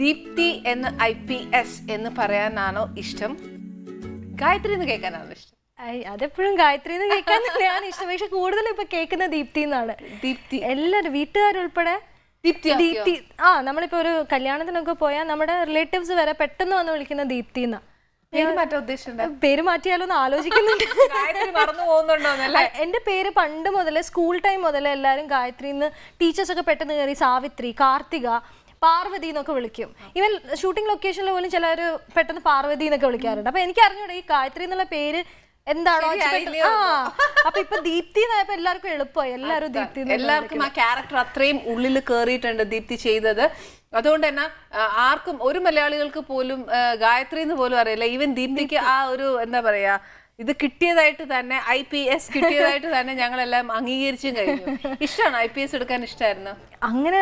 ദീപ്തി എന്ന് I P S എന്ന് പറയാനാണോ ഇഷ്ടം? ഗായത്രി എന്ന് കേൾക്കാനാണോ ഇഷ്ടം? അതെപ്പോഴും ഗായത്രി എന്ന് കേൾക്കാൻ തന്നെയാണ് ഇഷ്ടം. പക്ഷെ കൂടുതൽ ഇപ്പൊ കേൾക്കുന്ന ദീപ്തി എന്നാണ്. ദീപ്തി. എല്ലാരും വീട്ടുകാരുൾപ്പെടെ ദീപ്തി ദീപ്തി. ആ നമ്മളിപ്പോ ഒരു കല്യാണത്തിനൊക്കെ പോയാൽ നമ്മുടെ റിലേറ്റീവ്സ് വരെ പെട്ടെന്ന് വന്ന് വിളിക്കുന്ന ദീപ്തി എന്നാ. പേര് മാറ്റിയാലോ എന്ന് ആലോചിക്കുന്നുണ്ട്. എന്റെ പേര് പണ്ട് മുതലേ സ്കൂൾ ടൈം മുതലേ എല്ലാരും ഗായത്രി എന്ന് ടീച്ചേഴ്സ് ഒക്കെ പെട്ടെന്ന് കയറി സാവിത്രി കാർത്തിക പാർവതി എന്നൊക്കെ വിളിക്കും. ഇവൻ ഷൂട്ടിംഗ് ലൊക്കേഷനിൽ പോലും ചിലർ പെട്ടെന്ന് പാർവതി എന്നൊക്കെ വിളിക്കാറുണ്ട്. അപ്പൊ എനിക്ക് അറിഞ്ഞൂടെ ഈ ഗായത്രി എന്നുള്ള പേര് എന്താണോ ആ അപ്പൊ ഇപ്പൊ ദീപ്തി എന്നായപ്പോ എല്ലാവർക്കും എളുപ്പമായി. എല്ലാവരും ദീപ്തി എല്ലാവർക്കും ആ ക്യാരക്ടർ അത്രയും ഉള്ളിൽ കയറിയിട്ടുണ്ട് ദീപ്തി ചെയ്തത്. അതുകൊണ്ട് തന്നെ ആർക്കും ഒരു മലയാളികൾക്ക് പോലും ഗായത്രി എന്ന് പോലും അറിയില്ല. ഈവൻ ദീപ്തിക്ക് ആ ഒരു എന്താ പറയാ ഇത് കിട്ടിയതായിട്ട് തന്നെ ഐ പി എസ് കിട്ടിയതായിട്ട് തന്നെ ഞങ്ങളെല്ലാം അംഗീകരിച്ചും കഴിഞ്ഞു. ഇഷ്ടമാണ് ഐ പി എസ് എടുക്കാൻ ഇഷ്ടമായിരുന്നു അങ്ങനെ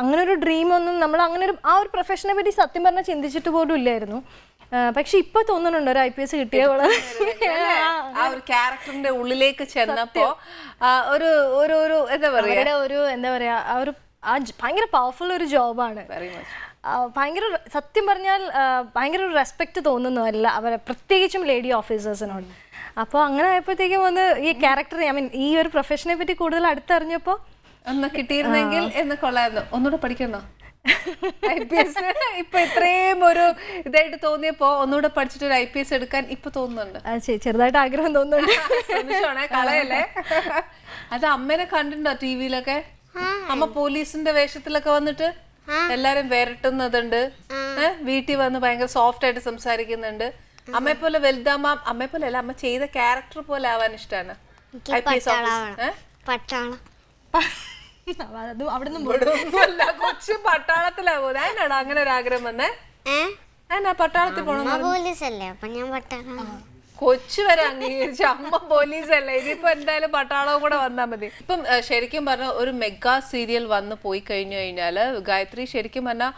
അങ്ങനെ ഒരു ഡ്രീം ഒന്നും നമ്മൾ അങ്ങനെ ഒരു ആ ഒരു പ്രൊഫഷനെ പറ്റി സത്യം പറഞ്ഞാൽ ചിന്തിച്ചിട്ട് പോലും ഇല്ലായിരുന്നു. പക്ഷെ ഇപ്പൊ തോന്നുന്നുണ്ട് ഒരു ഐ പി എസ് കിട്ടിയ ആ ഒരു ക്യാരക്ടറിന്റെ ഉള്ളിലേക്ക് ചെന്നപ്പോ ഒരു ഒരു ഒരു എന്താ പറയാ? ഒരു എന്താ പറയാ ആ ഒരു ആ ഭയങ്കര പവർഫുൾ ഒരു ജോബാണ് ഭയങ്കര സത്യം പറഞ്ഞാൽ ഭയങ്കര ഒരു റെസ്പെക്ട് തോന്നുന്നു അല്ല അവരെ പ്രത്യേകിച്ചും ലേഡി ഓഫീസേഴ്സിനോട് അപ്പോൾ അങ്ങനെ ആയപ്പോഴത്തേക്കും ഒന്ന് ഈ ക്യാരക്ടർ ഐ മീൻ ഈ ഒരു പ്രൊഫഷനെ പറ്റി കൂടുതൽ അടുത്തറിഞ്ഞപ്പോൾ ഒന്ന് കിട്ടിയിരുന്നെങ്കിൽ എന്ന് കൊള്ളായിരുന്നു. ഒന്നുകൂടെ പഠിക്കണോ? ഐ പി എസ് ഇപ്പൊ ഇത്രയും ഒരു ഇതായിട്ട് തോന്നിയപ്പോ ഒന്നുകൂടെ പഠിച്ചിട്ട് ഒരു ഐ പി എസ് എടുക്കാൻ ഇപ്പൊ തോന്നുന്നുണ്ട്. ചെറുതായിട്ട് ആഗ്രഹം തോന്നുന്നുണ്ട്. കളയല്ലേ? അത് അമ്മേനെ കണ്ടിട്ടുണ്ടോ ടി വിയിലൊക്കെ അമ്മ പോലീസിന്റെ വേഷത്തിലൊക്കെ വന്നിട്ട് എല്ലാരും വരട്ടുന്നതുണ്ട്. ഏഹ് വീട്ടിൽ വന്ന് ഭയങ്കര സോഫ്റ്റ് ആയിട്ട് സംസാരിക്കുന്നുണ്ട്. അമ്മയെ പോലെ വലുതാമ അമ്മയെ പോലെ അല്ല അമ്മ ചെയ്ത ക്യാരക്ടർ പോലെ ആവാൻ ഇഷ്ടാണ്. ഐ പി എസ് ഓഫീസർ അവിടെ നിന്ന് ഇവിടെ ഒന്നുമല്ല കൊച്ചു പട്ടാളത്തിലാ പോകുന്നത് അതിനാണോ അങ്ങനെ ഒരു ആഗ്രഹം വന്നേ? ഞാൻ അതിനാ പട്ടാളത്തിൽ പോലീസ് അല്ലേ അപ്പൊ ഞാൻ പട്ടാളം. കൊച്ചു വരെ അംഗീകരിച്ചു അമ്മ പോലീസല്ലേ? ഇനിയിപ്പോ എന്തായാലും പട്ടാളവും കൂടെ വന്നാൽ മതി. ഇപ്പം ശരിക്കും പറഞ്ഞ ഒരു മെഗാ സീരിയൽ വന്ന് പോയി കഴിഞ്ഞു കഴിഞ്ഞാൽ ഗായത്രി ശരിക്കും പറഞ്ഞാൽ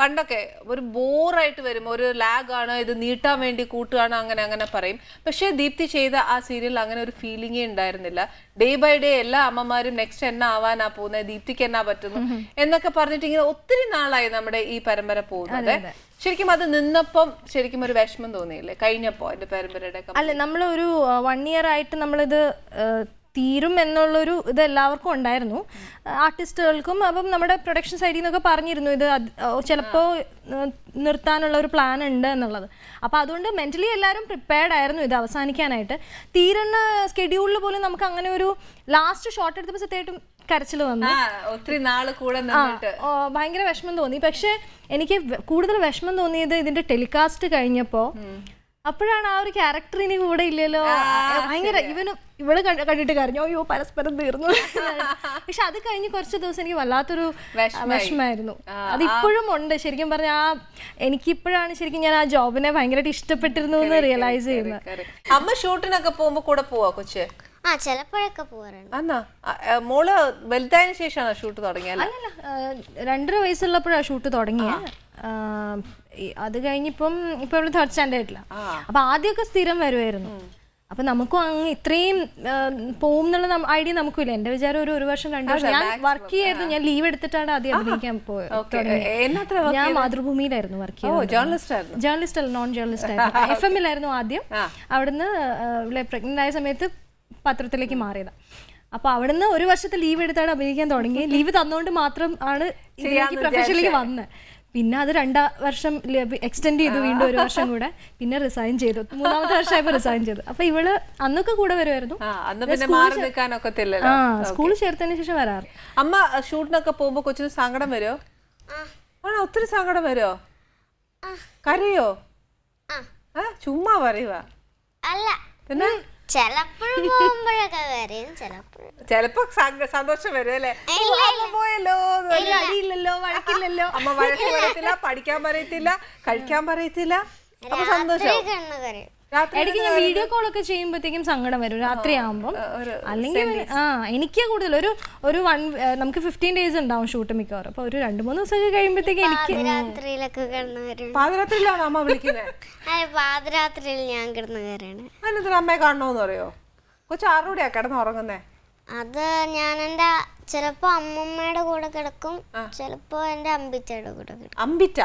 പണ്ടൊക്കെ ഒരു ബോറായിട്ട് വരും ഒരു ലാഗ് ആണ് ഇത് നീട്ടാൻ വേണ്ടി കൂട്ടുകയാണ് അങ്ങനെ അങ്ങനെ പറയും. പക്ഷേ ദീപ്തി ചെയ്ത ആ സീരിയൽ അങ്ങനെ ഒരു ഫീലിംഗേ ഉണ്ടായിരുന്നില്ല. ഡേ ബൈ ഡേ എല്ലാ അമ്മമാരും നെക്സ്റ്റ് എന്നാ ആവാനാ പോകുന്നത് ദീപ്തിക്ക് എന്നാ പറ്റുന്നു എന്നൊക്കെ പറഞ്ഞിട്ട് ഇങ്ങനെ ഒത്തിരി നാളായി നമ്മുടെ ഈ പരമ്പര പോകുന്നത്. ശരിക്കും അത് നിന്നപ്പം ശരിക്കും ഒരു വിഷമം തോന്നിയില്ലേ? കഴിഞ്ഞപ്പോ എന്റെ പരമ്പരയുടെ അല്ല നമ്മൾ ഒരു വൺ ഇയർ ആയിട്ട് നമ്മളിത് തീരും എന്നുള്ളൊരു ഇത് എല്ലാവർക്കും ഉണ്ടായിരുന്നു. ആർട്ടിസ്റ്റുകൾക്കും അപ്പം നമ്മുടെ പ്രൊഡക്ഷൻ സൈഡിൽ നിന്നൊക്കെ പറഞ്ഞിരുന്നു ഇത് ചിലപ്പോൾ നിർത്താനുള്ള ഒരു പ്ലാൻ ഉണ്ട് എന്നുള്ളത്. അപ്പോൾ അതുകൊണ്ട് മെന്റലി എല്ലാവരും പ്രിപ്പയർഡ് ആയിരുന്നു ഇത് അവസാനിക്കാനായിട്ട്. തീരുന്ന സ്കെഡ്യൂളിൽ പോലും നമുക്ക് അങ്ങനെ ഒരു ലാസ്റ്റ് ഷോട്ട് എടുത്തപ്പോൾ സത്യമായിട്ടും കരച്ചിൽ വന്നു. ഒത്തിരി നാൾ കൂടെ ഭയങ്കര വിഷമം തോന്നി. പക്ഷെ എനിക്ക് കൂടുതൽ വിഷമം തോന്നിയത് ഇതിന്റെ ടെലികാസ്റ്റ് കഴിഞ്ഞപ്പോ അപ്പോഴാണ് ആ ഒരു ക്യാരക്ടറിന് കൂടെ ഇല്ലല്ലോ. ഭയങ്കര ഇവന് ഇവൾ കണ്ടിട്ട് കരഞ്ഞു. അയ്യോ പരസ്പരം തീർന്നു. പക്ഷെ അത് കഴിഞ്ഞ് കുറച്ച് ദിവസം എനിക്ക് വല്ലാത്തൊരു വിഷമായിരുന്നു അത് ഇപ്പോഴും ഉണ്ട്. ശരിക്കും പറഞ്ഞ ആ എനിക്കിപ്പോഴാണ് ശരിക്കും ഞാൻ ആ ജോബിനെ ഭയങ്കരമായിട്ട് ഇഷ്ടപ്പെട്ടിരുന്നു എന്ന് റിയലൈസ് ചെയ്യുന്നത്. അമ്മ ഷൂട്ടിനൊക്കെ പോകുമ്പോ കൂടെ പോവാ കൊച്ചേ? ആ ചിലപ്പോഴൊക്കെ പോവാറുണ്ട്. മോൾ വലുതായതിനു ശേഷമാണോ ഷൂട്ട് തുടങ്ങിയത്? അല്ലല്ല രണ്ടര വയസ്സുള്ളപ്പോഴാണ് ഷൂട്ട് തുടങ്ങിയത് അത് കഴിഞ്ഞിപ്പം ഇപ്പൊ ഇവിടെ തേർഡ് സ്റ്റാൻഡേർഡില്ല അപ്പൊ ആദ്യമൊക്കെ സ്ഥിരം വരുമായിരുന്നു അപ്പൊ നമുക്കും അങ്ങ് ഇത്രയും പോവും എന്നുള്ള ഐഡിയ നമുക്കില്ല. എന്റെ വിചാരം ഒരു ഒരു വർഷം രണ്ടു വർഷം. ഞാൻ വർക്ക് ചെയ്യായിരുന്നു. ഞാൻ ലീവ് എടുത്തിട്ടാണ് ആദ്യം അഭിനയിക്കാൻ പോയത് ഞാൻ മാതൃഭൂമിയിലായിരുന്നു വർക്ക് ചെയ്തത്. ജേർണലിസ്റ്റ് അല്ല നോൺ ജേർണലിസ്റ്റ് ആയിരുന്നു എഫ് എമ്മിലായിരുന്നു ആദ്യം. അവിടുന്ന് പ്രഗ്നന്റ് ആയ സമയത്ത് പത്രത്തിലേക്ക് മാറിയതാ. അപ്പൊ അവിടുന്ന് ഒരു വർഷത്തെ ലീവ് എടുത്താണ് അഭിനയിക്കാൻ തുടങ്ങി ലീവ് തന്നുകൊണ്ട് മാത്രം ആണ് ഇതിലേക്ക് പ്രൊഫഷനിലേക്ക് വന്നത് പിന്നെ അത് രണ്ടാ വർഷം എക്സ്റ്റെൻഡ് ചെയ്തു വീണ്ടും ഒരു വർഷം കൂടെ. പിന്നെ റിസൈൻ ചെയ്തു. മൂന്നാമത്തെ വർഷമായപ്പോൾ റിസൈൻ ചെയ്തു. അപ്പൊ ഇവൾ അന്നൊക്കെ കൂടെ വരുമായിരുന്നു ആ അന്ന് പിന്നെ മാറി നിൽക്കാനൊക്കത്തില്ലല്ലോ. ആ സ്കൂൾ ചേർത്തതിന് ശേഷം വരാറ്. അമ്മ ഷൂട്ടിനൊക്കെ പോകുമ്പോ കൊച്ചിന് സങ്കടം വരുമോ ആണോ ഒത്തിരി സങ്കടം വരുമോ കരയോ? ചുമ്മാ പറയുവാ. അല്ല. പിന്നെ? ചെലപ്പോ സന്തോഷം വരും അല്ലേ? അമ്മ പോയല്ലോ അടിയില്ലല്ലോ വഴക്കില്ലല്ലോ. അമ്മ വഴക്ക് പറയത്തില്ല പഠിക്കാൻ പറയത്തില്ല കഴിക്കാൻ പറയത്തില്ല. അപ്പൊ സന്തോഷം. ഇടയ്ക്ക് ഞാൻ വീഡിയോ കോൾ ഒക്കെ ചെയ്യുമ്പോഴത്തേക്കും സങ്കടം വരും രാത്രി ആകുമ്പോൾ അല്ലെങ്കിൽ ആ എനിക്ക് കൂടുതൽ ഒരു ഒരു വൺ നമുക്ക് ഫിഫ്റ്റീൻ ഡേയ്സ് ഉണ്ടാവും ഷൂട്ട് മിക്കവാറും. അപ്പൊ ഒരു രണ്ട് മൂന്ന് ദിവസമൊക്കെ കഴിയുമ്പോഴത്തേക്ക് എനിക്ക് പാതിരാത്രിയിലാണ് അമ്മ വിളിക്കുന്നത് അതെ പാതിരാത്രിയിൽ ഞാൻ കിടന്ന് കരയണ് അതിനെന്തിനാ അമ്മയെ കാണണോന്ന് പറയോ കൊച്ചു ആറുകൂടെയാ കിടന്ന് ഉറങ്ങുന്നേ അത് ഞാൻ എന്റെ ചിലപ്പോ അമ്മമ്മയുടെ കൂടെ കിടക്കും ചിലപ്പോ എന്റെ അമ്പിറ്റയുടെ കൂടെ കിടക്കും. അമ്പിറ്റ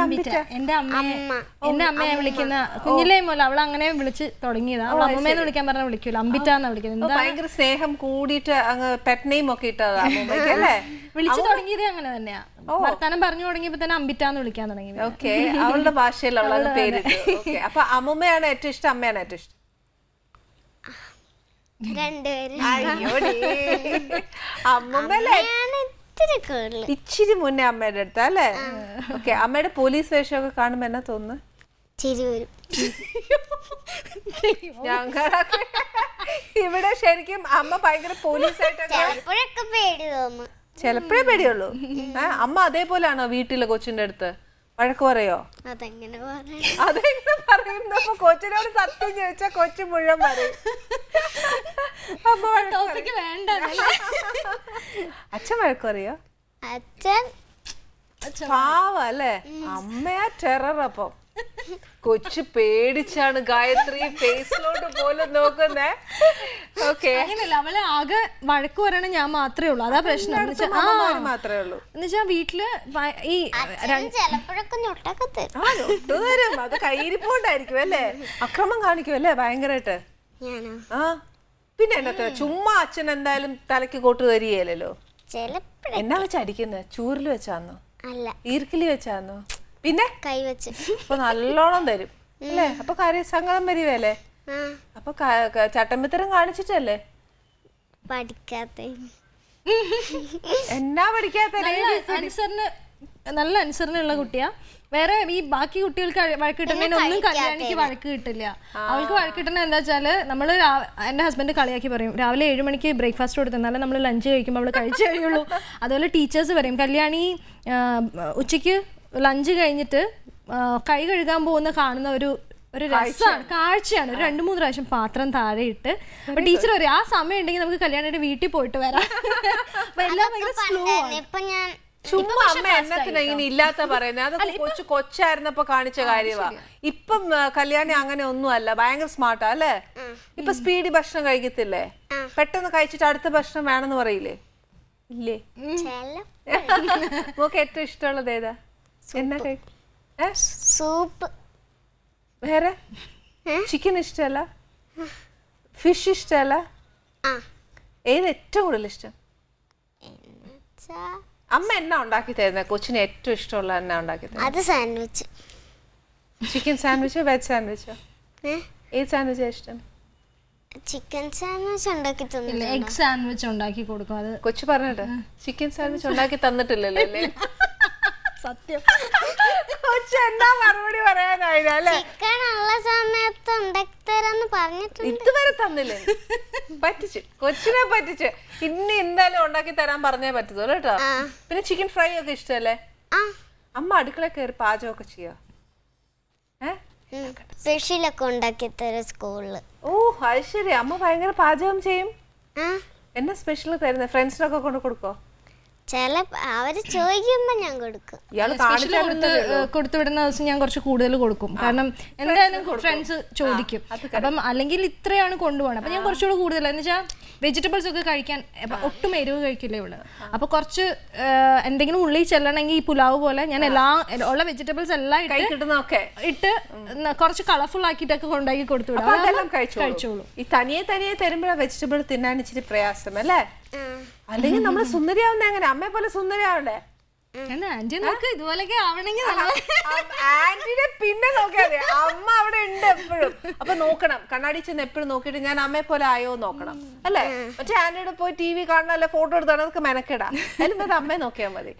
അമ്പിറ്റ എന്റെ അമ്മയെ അമ്മ. എന്റെ അമ്മയെ വിളിക്കുന്ന കുഞ്ഞിലേ മുതൽ അവൾ അങ്ങനെ വിളിച്ച് തുടങ്ങിയതാ. അവൾ അമ്മമ്മേന്ന് വിളിക്കാൻ പറഞ്ഞ വിളിക്കൂല. അമ്പിറ്റാന്നാ വിളിക്കുന്നത്. ഓ, എന്താ ഭയങ്കര സ്നേഹം കൂടിയിട്ട് അങ്ങ് പെറ്റ് നെയിം ഒക്കെ ഇട്ടതാ അമ്മൂമ്മയ്ക്ക് അല്ലേ? വിളിച്ചു തുടങ്ങിയത് അങ്ങനെ തന്നെയാ. വർത്താനം പറഞ്ഞു തുടങ്ങിയപ്പോ തന്നെ അമ്പിറ്റാന്ന് വിളിക്കാൻ തുടങ്ങി. ഓക്കെ അവളുടെ ഭാഷയിൽ അവളത് പേരിട്ടു. ഓക്കെ അപ്പൊ അമ്മൂമ്മയാണ് ഏറ്റവും ഇഷ്ടം അമ്മയാണ് ഏറ്റവും ഇഷ്ടം. അമ്മൂമ്മല്ലേ ഇച്ചിരി മുന്നേ അമ്മയുടെ അടുത്ത് അല്ലേ? ഓക്കെ അമ്മയുടെ പോലീസ് വേഷമൊക്കെ കാണുമ്പോ എന്നാ തോന്നുന്നു? ചിരി വരും. ഞങ്ങളൊക്കെ ഇവിടെ ശരിക്കും അമ്മ ഭയങ്കര പോലീസായിട്ടൊക്കെ പേടി തോന്നും. ചിലപ്പോഴേ പേടിയുള്ളൂ. അമ്മ അതേപോലെയാണോ വീട്ടിലെ കൊച്ചിന്റെ അടുത്ത്? വഴക്ക് പറയോ? അതെങ്ങനെ പറയാ? അതെങ്ങനെ പറയുന്നപ്പോ കൊച്ചിനോട് സത്യം ചോദിച്ചാ കൊച്ചു മുഴുവൻ പറയും. പറയും. വേണ്ട അച്ഛൻ വഴക്കറിയോ? അച്ഛൻ. പാവ അല്ലേ അമ്മയാ ടെറർ അപ്പം. കൊച്ചു പേടിച്ചാണ് ഗായത്രി ഫേസിലോട്ട് പോലും നോക്കുന്നേ. ഓക്കെ അങ്ങനെയല്ല അവൾ ആകെ വഴക്ക് പറയണ ഞാൻ മാത്രമേ ഉള്ളൂ. അതാ പ്രശ്നം. മാത്രമേ ഉള്ളൂ. എന്നുവെച്ചാ വീട്ടിൽ ഈ അത് കയ്യിരിപ്പോണ്ടായിരിക്കും അല്ലേ? അക്രമം കാണിക്കും അല്ലേ? ഭയങ്കരമായിട്ട് ഞാനോ? ആ. പിന്നെ എന്നത്ര ചുമ്മാ അച്ഛൻ എന്തായാലും തലക്ക് കോട്ട് തരികയല്ലോ ചിലപ്പോഴ എന്നാ വെച്ച് അടിക്കുന്നത് ചൂരിൽ വെച്ചാന്നോ? അല്ല. ഈർക്കിലി വെച്ചാന്നോ? പിന്നെ? കൈവച്ച് അപ്പൊ നല്ലോണം തരും അല്ലേ? അപ്പൊ കാര്യ സങ്കടം വരികയല്ലേ? അപ്പൊ ചട്ടമ്പിത്തരം കാണിച്ചിട്ടല്ലേ? പഠിക്കാത്ത. എന്നാ പഠിക്കാത്ത? നല്ല അനുസരണയുള്ള കുട്ടിയാ. വേറെ ഈ ബാക്കി കുട്ടികൾക്ക് വഴക്ക് കിട്ടുന്ന ഒന്നും കല്യാണിക്ക് വഴക്ക് കിട്ടില്ല. അവൾക്ക് വഴക്ക് കിട്ടണ എന്താ വെച്ചാൽ നമ്മൾ എന്റെ ഹസ്ബൻഡ് കളിയാക്കി പറയും രാവിലെ ഏഴ് മണിക്ക് ബ്രേക്ക്ഫാസ്റ്റ് കൊടുത്തെന്നാലും നമ്മൾ ലഞ്ച് കഴിക്കുമ്പോൾ അവൾ കഴിച്ചു കഴിയുള്ളൂ. അതുപോലെ ടീച്ചേഴ്സ് പറയും കല്യാണി ഉച്ചയ്ക്ക് ഉച്ചയ്ക്ക് ലഞ്ച് കഴിഞ്ഞിട്ട് കൈ കഴുകാൻ പോകുന്ന കാണുന്ന ഒരു ഒരു രസമാണ് കാഴ്ചയാണ്. ഒരു രണ്ട് മൂന്ന് പ്രാവശ്യം പാത്രം താഴെ ഇട്ട്. അപ്പൊ ടീച്ചർ പറയും ആ സമയം ഉണ്ടെങ്കിൽ നമുക്ക് കല്യാണിയുടെ വീട്ടിൽ പോയിട്ട് വരാം. അപ്പൊ എല്ലാം ഭയങ്കര സ്ലോ ആണ്. ചുമ്മാ അമ്മ എന്നത്തിന് ഇങ്ങനെ ഇല്ലാത്ത പറയുന്നത് അതൊക്കെ കൊച്ചു കൊച്ചായിരുന്നപ്പോ കാണിച്ച കാര്യവാ. ഇപ്പം കല്യാണി അങ്ങനെ ഒന്നും അല്ല ഭയങ്കര സ്മാർട്ടാ അല്ലേ? ഇപ്പൊ സ്പീഡി ഭക്ഷണം കഴിക്കത്തില്ലേ? പെട്ടെന്ന് കഴിച്ചിട്ട് അടുത്ത ഭക്ഷണം വേണമെന്ന് പറയില്ലേ? ഇല്ലേ? നോക്ക് ഏറ്റവും ഇഷ്ടമുള്ളത് ഏതാ? എന്നാ? സൂപ്പ്. വേറെ? ചിക്കൻ ഇഷ്ടമല്ല? ഫിഷ് ഇഷ്ടമല്ല? ഏത് ഏറ്റവും കൂടുതൽ ഇഷ്ടം? എന്നുവെച്ചാ അമ്മ എന്നാ ഉണ്ടാക്കി തരുന്നത് കൊച്ചിന് ഏറ്റവും ഇഷ്ടമുള്ള എന്നാ ഉണ്ടാക്കി തരുന്നത് അത് സാൻഡ്വിച്ച്. ചിക്കൻ സാൻഡ്വിച്ചോ വെജ് സാൻഡ്വിച്ചോ ഏത് സാൻഡ്വിച്ചാ ഇഷ്ടം? ചിക്കൻ സാൻഡ്വിച്ച് ഉണ്ടാക്കി തന്നില്ല എഗ് സാൻഡ്വിച്ച് ഉണ്ടാക്കി കൊടുക്കും. അത് കൊച്ചു പറഞ്ഞിട്ട് ചിക്കൻ സാൻഡ്വിച്ച് ഉണ്ടാക്കി തന്നിട്ടില്ലല്ലോ അല്ലേ? സത്യം. കൊച്ചു എന്നാ മറുപടി പറയാനായില്ല അല്ലേ? ചിക്കൻ ഉള്ള സമയത്ത് ഉണ്ടാക്കി തരാന്ന് പറഞ്ഞിട്ടുണ്ട്. ഇതുവരെ തന്നില്ലേ? പറ്റിച്ചു. കൊച്ചിനെ പറ്റിച്ച്. ഇനി എന്തായാലും ഉണ്ടാക്കി തരാൻ പറഞ്ഞേ പറ്റത്തുള്ളൂ കേട്ടോ. ആ. പിന്നെ ചിക്കൻ ഫ്രൈ ഒക്കെ ഇഷ്ടല്ലേ? ആ. അമ്മ അടുക്കള കയറി പാചകമൊക്കെ ചെയ്യോ? ഏ? സ്പെഷ്യലൊക്കെ ഉണ്ടാക്കി തരും സ്കൂളിൽ ഓ അത് ശരി. അമ്മ ഭയങ്കര പാചകം ചെയ്യും? ആ. എന്നാ സ്പെഷ്യൽ തരുന്നത് ഫ്രണ്ട്സിനൊക്കെ കൊണ്ട് കൊടുക്കോ ചില അവർ ചോദിക്കുമ്പോ ഞാൻ കൊടുക്കും. ഇയാൾ കൊടുത്ത് കൊടുത്തു വിടുന്ന ദിവസം ഞാൻ കുറച്ച് കൂടുതൽ കൊടുക്കും. കാരണം എന്തായാലും ഫ്രണ്ട്സ് ചോദിക്കും. അപ്പം അല്ലെങ്കിൽ ഇത്രയാണ് കൊണ്ടുപോകണം അപ്പൊ ഞാൻ കുറച്ചുകൂടെ കൂടുതൽ. എന്ന് വെച്ചാൽ വെജിറ്റബിൾസ് ഒക്കെ കഴിക്കാൻ അപ്പൊ ഒട്ടും എരിവ് കഴിക്കില്ല ഇവൾ? അപ്പൊ കുറച്ച് എന്തെങ്കിലും ഉള്ളിൽ ചെല്ലണമെങ്കിൽ ഈ പുലാവ് പോലെ ഞാൻ എല്ലാ ഉള്ള വെജിറ്റബിൾസ് എല്ലാം ഇട്ട് ഇട്ട് കുറച്ച് കളർഫുൾ ആക്കിയിട്ടൊക്കെ കൊണ്ടാക്കി കൊടുത്തു വിടാം. കഴിച്ചോളൂ. ഈ തനിയെ തനിയെ തരുമ്പോഴാണ് വെജിറ്റബിൾ തിന്നാൻ ഇച്ചിരി പ്രയാസം അല്ലേ. അല്ലെങ്കിൽ നമ്മൾ സുന്ദരിയാവുന്ന എങ്ങനെ? അമ്മയെ പോലെ സുന്ദരിയാവണ്ടേ? ആന്റി നോക്ക് ഇതുപോലൊക്കെ ആവണമെങ്കിൽ നമ്മൾ ആന്റിനെ പിന്നെ നോക്കിയാൽ മതി. അമ്മ അവിടെ ഉണ്ട് എപ്പോഴും. അപ്പൊ നോക്കണം. കണ്ണാടി ചെന്ന് എപ്പോഴും നോക്കിയിട്ട് ഞാൻ അമ്മയെ പോലെ ആയോ നോക്കണം. അല്ലേ? മറ്റേ ആന്റിയുടെ പോയി ടി വി കാണണം? അല്ലെ ഫോട്ടോ എടുത്താണ്? അതൊക്കെ മെനക്കെടാ. അതിലും അത് അമ്മയെ നോക്കിയാൽ മതി.